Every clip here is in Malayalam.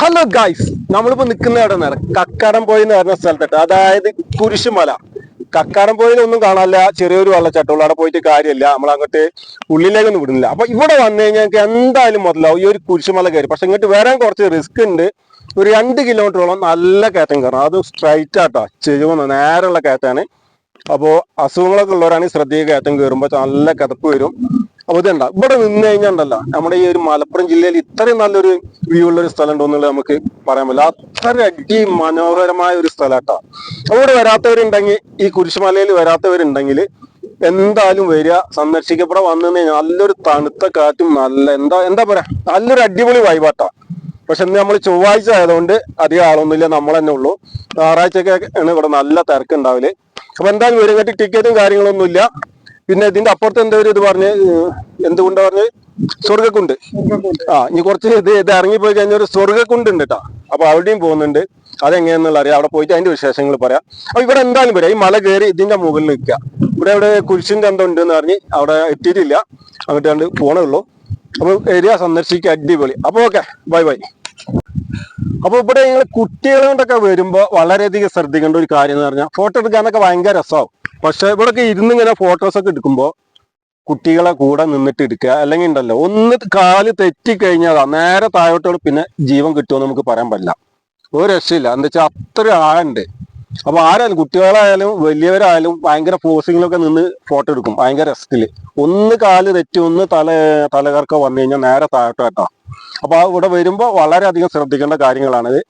ഹലോ ഗായ്സ് നമ്മളിപ്പോ നിൽക്കുന്ന എവിടെ നേരം കക്കാടം പോയി എന്ന് പറഞ്ഞ സ്ഥലത്തിട്ട് അതായത് കുരിശുമല. കക്കാടം പോയിൽ ഒന്നും കാണാനില്ല. ചെറിയൊരു വെള്ളച്ചാട്ടമുള്ളൂ അവിടെ പോയിട്ട് കാര്യമില്ല. നമ്മൾ അങ്ങോട്ട് ഉള്ളിലേക്കൊന്നും വിടുന്നില്ല. അപ്പൊ ഇവിടെ വന്നു കഴിഞ്ഞാൽ എന്തായാലും മുതലാവും. ഈ ഒരു കുരിശുമല കയറി. പക്ഷെ ഇങ്ങോട്ട് വരാൻ കുറച്ച് റിസ്ക് ഉണ്ട്. ഒരു രണ്ട് കിലോമീറ്ററോളം നല്ല കയറ്റം കയറണം അത് സ്ട്രൈറ്റ് ആട്ടോ. ചെരുവെന്ന് നേരെയുള്ള കയറ്റാണ്. അപ്പോൾ അസുഖങ്ങളൊക്കെ ഉള്ളവരാണെങ്കിൽ ശ്രദ്ധിക്കുക കയറ്റം കയറുമ്പോൾ നല്ല കിതപ്പ് വരും. അപ്പൊ ഇതുണ്ട ഇവിടെ നിന്ന് കഴിഞ്ഞാൽ ഉണ്ടല്ലോ. നമ്മുടെ ഈ ഒരു മലപ്പുറം ജില്ലയിൽ ഇത്രയും നല്ലൊരു വ്യൂ ഉള്ള ഒരു സ്ഥലം ഉണ്ടോ എന്നുള്ളത് നമുക്ക് പറയാൻ പറ്റില്ല. അത്ര അടി മനോഹരമായ ഒരു സ്ഥലം കേട്ടോ. അവിടെ വരാത്തവരുണ്ടെങ്കിൽ ഈ കുരിശുമലയിൽ വരാത്തവരുണ്ടെങ്കിൽ എന്തായാലും വരിക. സന്ദർശിക്കപ്പെടെ വന്നു കഴിഞ്ഞാൽ നല്ലൊരു തണുത്ത കാറ്റും നല്ല എന്താ എന്താ പറയാ? നല്ലൊരു അടിപൊളി വൈബാട്ടാ പക്ഷെ ഇന്ന് നമ്മൾ ചൊവ്വാഴ്ച ആയതുകൊണ്ട് അധികം ആളൊന്നുമില്ല. നമ്മൾ തന്നെ ഉള്ളൂ. ഞായറാഴ്ചയൊക്കെ ആണ് ഇവിടെ നല്ല തിരക്കുണ്ടാവില്ലേ അപ്പൊ എന്തായാലും വരും ടിക്കറ്റും കാര്യങ്ങളൊന്നും ഇല്ല പിന്നെ ഇതിന്റെ അപ്പുറത്ത് എന്താ ഒരു ഇത് പറഞ്ഞ് എന്തുകൊണ്ട് പറഞ്ഞ്? സ്വർഗക്കുണ്ട് ആ ഇനി കുറച്ച് ഇത് ഇത് ഇറങ്ങിപ്പോയി കഴിഞ്ഞാൽ ഒരു സ്വർഗക്കുണ്ട് ഉണ്ട് കേട്ടോ അപ്പൊ അവിടെയും പോകുന്നുണ്ട്. അതെങ്ങനെയാന്നുള്ള അറിയാം. അവിടെ പോയിട്ട് അതിന്റെ വിശേഷങ്ങൾ പറയാം. അപ്പൊ ഇവിടെ എന്തായാലും പറയാം. ഈ മല കയറി ഇതിന്റെ മുകളിൽ നിൽക്കുക. ഇവിടെ ഇവിടെ കുരിശിന്റെ എന്തോ ഉണ്ട് എന്ന് പറഞ്ഞ് അവിടെ എത്തിയിട്ടില്ല. അങ്ങോട്ട് കണ്ട് പോണേ ഉള്ളൂ. അപ്പൊ ഏരിയ സന്ദർശിക്കുക. അടിപൊളി. അപ്പൊ ഓക്കെ. Bye bye. അപ്പൊ ഇവിടെ നിങ്ങൾ കുട്ടികളെ കൊണ്ടൊക്കെ വരുമ്പോ വളരെയധികം ശ്രദ്ധിക്കേണ്ട ഒരു കാര്യം എന്ന് പറഞ്ഞാൽ ഫോട്ടോ എടുക്കാനൊക്കെ ഭയങ്കര രസമാവും. പക്ഷെ ഇവിടെയൊക്കെ ഇരുന്ന് ഇങ്ങനെ ഫോട്ടോസ് ഒക്കെ എടുക്കുമ്പോ കുട്ടികളെ കൂടെ നിന്നിട്ട് എടുക്കുക അല്ലെങ്കിൽ ഉണ്ടല്ലോ ഒന്ന് കാൽ തെറ്റിക്കഴിഞ്ഞാൽ നേരെ താഴോട്ടോട് പിന്നെ ജീവൻ കിട്ടുമെന്ന് നമുക്ക് പറയാൻ പറ്റില്ല. ഒരു രക്ഷയില്ല. എന്താ വെച്ചാൽ അത്ര ആഴുണ്ട് അപ്പൊ ആരായാലും കുട്ടികളായാലും വലിയവരായാലും ഭയങ്കര പോസിങ്ങിലൊക്കെ നിന്ന് ഫോട്ടോ എടുക്കും. ഭയങ്കര രസത്തിൽ ഒന്ന് കാൽ തെറ്റി ഒന്ന് തല തലകർക്കം വന്നു കഴിഞ്ഞാൽ നേരെ താഴോട്ടാ അപ്പൊ ഇവിടെ വരുമ്പോൾ വളരെയധികം ശ്രദ്ധിക്കേണ്ട കാര്യങ്ങളാണിത്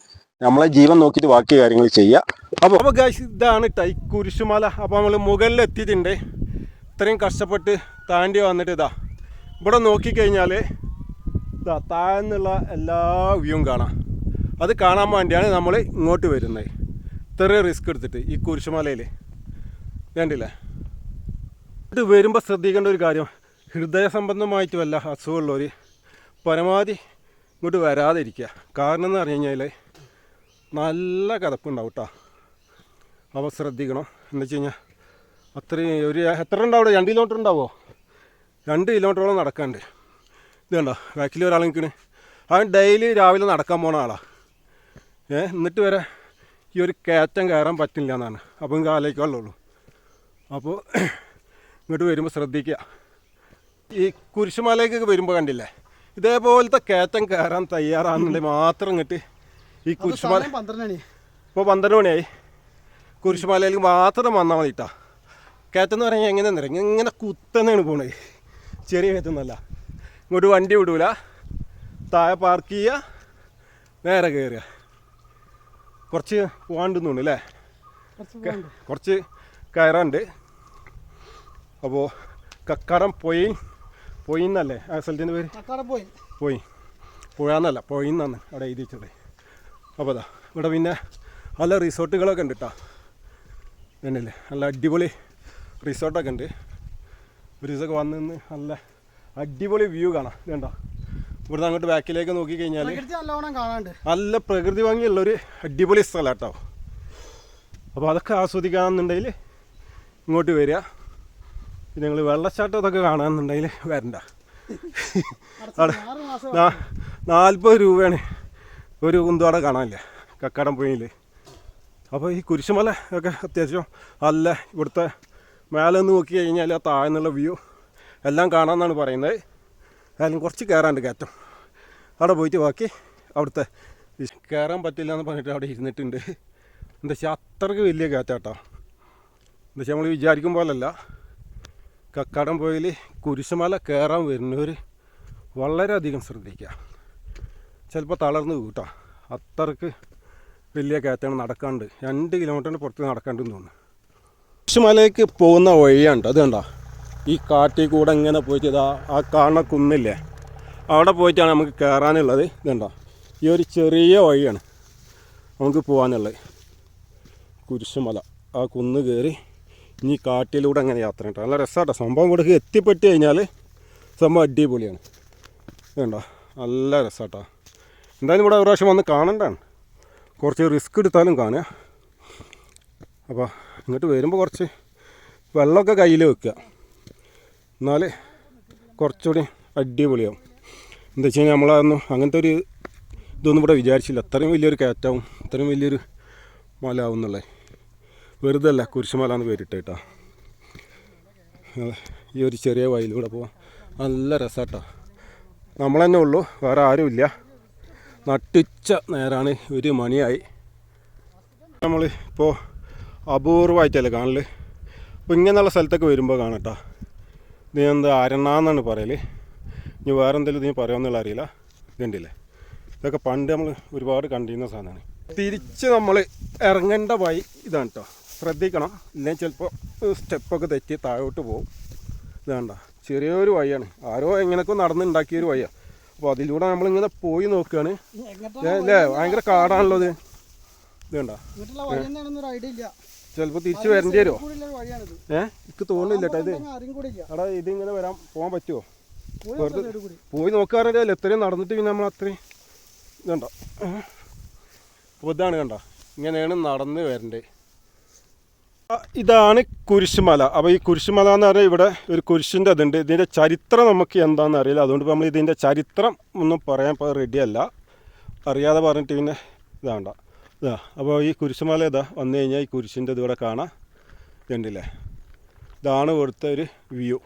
നമ്മളെ ജീവൻ നോക്കിയിട്ട് ബാക്കി കാര്യങ്ങൾ ചെയ്യുക അപ്പോൾ അപ്പോൾ ഇതാണ് ടൈ കുരിശുമല അപ്പോൾ നമ്മൾ മുകളിൽ എത്തിയിട്ടുണ്ട് ഇത്രയും കഷ്ടപ്പെട്ട് താണ്ടി വന്നിട്ട് ഇതാ. ഇവിടെ നോക്കിക്കഴിഞ്ഞാൽ ഇതാ താഴ്ന്നുള്ള എല്ലാ വ്യൂവും കാണാം. അത് കാണാൻ വേണ്ടിയാണ് നമ്മൾ ഇങ്ങോട്ട് വരുന്നത്. ഇത്രയും റിസ്ക് എടുത്തിട്ട് ഈ കുരിശുമലയിൽ വേണ്ടില്ലേ ഇത് വരുമ്പോൾ ശ്രദ്ധിക്കേണ്ട ഒരു കാര്യം. ഹൃദയ സംബന്ധമായിട്ടുമല്ല അസുഖമുള്ളവർ പരമാവധി ഇങ്ങോട്ട് വരാതിരിക്കുക. കാരണം എന്ന് പറഞ്ഞു കഴിഞ്ഞാൽ നല്ല കിതപ്പുണ്ടാവും കേട്ടോ അപ്പോൾ ശ്രദ്ധിക്കണം. എന്താ വെച്ച് കഴിഞ്ഞാൽ അത്രയും ഒരു എത്ര ഉണ്ടാവും രണ്ട് കിലോമീറ്റർ ഉണ്ടാവുമോ രണ്ട് കിലോമീറ്ററോളം നടക്കാണ്ട് ഇത് കണ്ടോ? ബാക്കിൽ ഒരാൾ നിൽക്കണ്. അവൻ ഡെയിലി രാവിലെ നടക്കാൻ പോണ ആളാണ് ഏ എന്നിട്ട് വരെ ഈ ഒരു കയറ്റം കയറാൻ പറ്റില്ല എന്നാണ്. അപ്പം കാലേക്കുള്ളൂ അപ്പോൾ ഇങ്ങോട്ട് വരുമ്പോൾ ശ്രദ്ധിക്കുക. ഈ കുരിശുമലയ്ക്കൊക്കെ വരുമ്പോൾ കണ്ടില്ലേ? ഇതേപോലത്തെ കയറ്റം കയറാൻ തയ്യാറാണെന്നുണ്ടെങ്കിൽ മാത്രം ഇങ്ങോട്ട് ഈ കുരിശുമല ഇപ്പൊ പന്ത്രണ്ട് മണി ഇപ്പോൾ പന്ത്രണ്ട് മണിയായി. കുരിശുമലയിലേക്ക് മാത്രം വന്നാൽ മതി കേട്ടോ കയറ്റം എന്ന് പറഞ്ഞാൽ എങ്ങനെ നിറങ്ങി ഇങ്ങനെ കുത്തന്നെയാണ് പോണത്. ചെറിയ കയറ്റമൊന്നുമല്ല. ഇങ്ങോട്ട് വണ്ടി വിടൂല. താഴെ പാർക്ക് ചെയ്യുക നേരെ കയറുക കുറച്ച് പോകാണ്ടെന്ന് തോന്നുന്നു അല്ലേ? കുറച്ച് കയറാണ്ട് അപ്പോൾ കക്കാടം പൊയിൻ എന്നല്ലേ ആ സ്ഥലത്തിന്റെ പേര്? പോയി പോയി. പോയി. പുഴന്നല്ല പൊയിന്നാണ് അവിടെ എഴുതി വെച്ചത് അപ്പോൾ അതാ ഇവിടെ പിന്നെ നല്ല റിസോർട്ടുകളൊക്കെ ഉണ്ട് കേട്ടോ തന്നെയല്ലേ നല്ല അടിപൊളി റിസോർട്ടൊക്കെ ഉണ്ട്. ഒരു ദിവസമൊക്കെ വന്ന് നിന്ന് നല്ല അടിപൊളി വ്യൂ കാണാം. ഇതുണ്ടോ? ഇവിടുന്ന് അങ്ങോട്ട് ബാക്കിലേക്ക് നോക്കിക്കഴിഞ്ഞാൽ നല്ല പ്രകൃതി ഭംഗിയുള്ളൊരു അടിപൊളി സ്ഥലം കേട്ടോ അപ്പോൾ അതൊക്കെ ആസ്വദിക്കാമെന്നുണ്ടെങ്കിൽ ഇങ്ങോട്ട് വരിക. പിന്നെ വെള്ളച്ചാട്ടം ഇതൊക്കെ കാണാമെന്നുണ്ടെങ്കിൽ വരണ്ട. നാൽപ്പത് രൂപയാണ് ഒരു കുന്തോടെ കാണാനില്ല? കക്കാടം പുഴയിൽ അപ്പോൾ ഈ കുരിശുമല ഒക്കെ അത്യാവശ്യം അല്ല ഇവിടുത്തെ മേലെ നിന്ന് നോക്കി കഴിഞ്ഞാൽ ആ താഴ്ന്നുള്ള വ്യൂ എല്ലാം കാണാമെന്നാണ് പറയുന്നത്. അതിലും കുറച്ച് കയറാണ്ട് കയറ്റം. അവിടെ പോയിട്ട് ബാക്കി അവിടുത്തെ കയറാൻ പറ്റില്ല എന്ന് പറഞ്ഞിട്ട് അവിടെ ഇരുന്നിട്ടുണ്ട്. എന്താ വെച്ചാൽ അത്രയ്ക്ക് വലിയ കയറ്റാട്ടോ. എന്താ വെച്ചാൽ നമ്മൾ വിചാരിക്കും പോലല്ല. കക്കാടം പോയിൽ കുരിശുമല കയറാൻ വരുന്നവർ വളരെയധികം ശ്രദ്ധിക്കുക. ചിലപ്പോൾ തളർന്ന് കൂട്ടാം അത്രയ്ക്ക് വലിയ കയറ്റാണ് നടക്കാണ്ട് രണ്ട് കിലോമീറ്ററിന് പുറത്ത് നടക്കാണ്ടെന്ന് തോന്നുന്നു. കുരിശുമലയ്ക്ക് പോകുന്ന വഴിയുണ്ട് അത് കണ്ടോ? ഈ കാട്ടിൽ കൂടെ ഇങ്ങനെ പോയിട്ട് ഇതാ ആ കാണുന്ന കുന്നില്ലേ? അവിടെ പോയിട്ടാണ് നമുക്ക് കയറാനുള്ളത് ഇതുണ്ടോ ഈ ഒരു ചെറിയ വഴിയാണ് നമുക്ക് പോകാനുള്ളത്. കുരിശുമല. ആ കുന്ന് കയറി ഇനി കാട്ടിലൂടെ അങ്ങനെ യാത്ര കേട്ടോ നല്ല രസമാട്ടോ സംഭവം ഇവിടേക്ക് എത്തിപ്പെട്ട് കഴിഞ്ഞാൽ സംഭവം അടിപൊളിയാണ്. വേണ്ട നല്ല രസമാട്ടോ എന്തായാലും ഇവിടെ ഒരു പ്രാവശ്യം വന്ന് കാണണ്ടാണ് കുറച്ച് റിസ്ക് എടുത്താലും കാണുക. അപ്പോൾ ഇങ്ങോട്ട് വരുമ്പോൾ കുറച്ച് വെള്ളമൊക്കെ കയ്യിൽ വെക്കുക. എന്നാൽ കുറച്ചുകൂടി അടിപൊളിയാവും. എന്താ വെച്ച് കഴിഞ്ഞാൽ നമ്മളതൊന്നും അങ്ങനത്തെ ഒരു ഇതൊന്നും ഇവിടെ വിചാരിച്ചില്ല. അത്രയും വലിയൊരു കയറ്റാവും അത്രയും വലിയൊരു മല ആവും എന്നുള്ളത്. വെറുതെ അല്ല കുരിശുമല എന്ന് പേരിട്ട് കേട്ടോ ഈ ഒരു ചെറിയ വയലിലൂടെ പോവാം. നല്ല രസാട്ടോ. നമ്മൾ തന്നെ ഉള്ളൂ വേറെ ആരുമില്ല നട്ടിച്ച നേരാണ് ഒരു മണിയായി. നമ്മൾ ഇപ്പോൾ അപൂർവമായിട്ടല്ലേ കാണൽ അപ്പോൾ ഇങ്ങനെയുള്ള സ്ഥലത്തൊക്കെ വരുമ്പോൾ കാണട്ടോ. ഇത് എന്ത് അരണാന്നാണ് പറയൽ ഇനി വേറെ എന്തെങ്കിലും ഇതിന് പറയാമെന്നുള്ള അറിയില്ല. കണ്ടില്ലേ ഇതൊക്കെ പണ്ട് നമ്മൾ ഒരുപാട് കണ്ടിരുന്ന സാധനമാണ്. തിരിച്ച് നമ്മൾ ഇറങ്ങേണ്ട വഴി ഇതാണ് കേട്ടോ ശ്രദ്ധിക്കണം. ഇല്ലെങ്കിൽ ചിലപ്പോൾ സ്റ്റെപ്പൊക്കെ തെറ്റി താഴോട്ട് പോകും. ഇതാണ്ട ചെറിയൊരു വഴിയാണ്. ആരോ എങ്ങനെയൊക്കെ നടന്നുണ്ടാക്കിയൊരു വഴിയാണ് അപ്പോൾ അതിലൂടെ നമ്മളിങ്ങനെ പോയി നോക്കുകയാണ് അല്ലേ ഭയങ്കര കാടാണല്ലോ ഇത്. ഇതുണ്ട ഇല്ല. ചിലപ്പോൾ തിരിച്ചു വരേണ്ടി വരുമോ ഏഹ് എനിക്ക് തോന്നുന്നില്ല കേട്ടോ ഇത്. എടാ ഇതിങ്ങനെ വരാൻ പോകാൻ പറ്റുമോ പോയി നോക്കാറില്ല. എത്രയും നടന്നിട്ട് പിന്നെ നമ്മൾ അത്രയും ഇതുണ്ടോ അപ്പോൾ ഇതാണ് കണ്ട ഇങ്ങനെയാണ് നടന്ന് വരണ്ടേ ആ, ഇതാണ് കുരിശുമല. അപ്പോൾ ഈ കുരിശുമല എന്ന് പറഞ്ഞാൽ ഇവിടെ ഒരു കുരിശിന്റെ ഇതുണ്ട്. ഇതിന്റെ ചരിത്രം നമുക്ക് എന്താണെന്ന് അറിയില്ല. അതുകൊണ്ട് നമ്മൾ ഇതിന്റെ ചരിത്രം ഒന്നും പറയാൻ റെഡിയല്ല അറിയാതെ പറഞ്ഞിട്ട് പിന്നെ ഇതാണ്ട. ഇതാ അപ്പോൾ ഈ കുരിശുമല ഇതാ വന്നു കഴിഞ്ഞാൽ ഈ കുരിശിന്റെ ഇതിവിടെ കാണാം. ഇതാണ് ഇവിടുത്തെ ഒരു വ്യൂ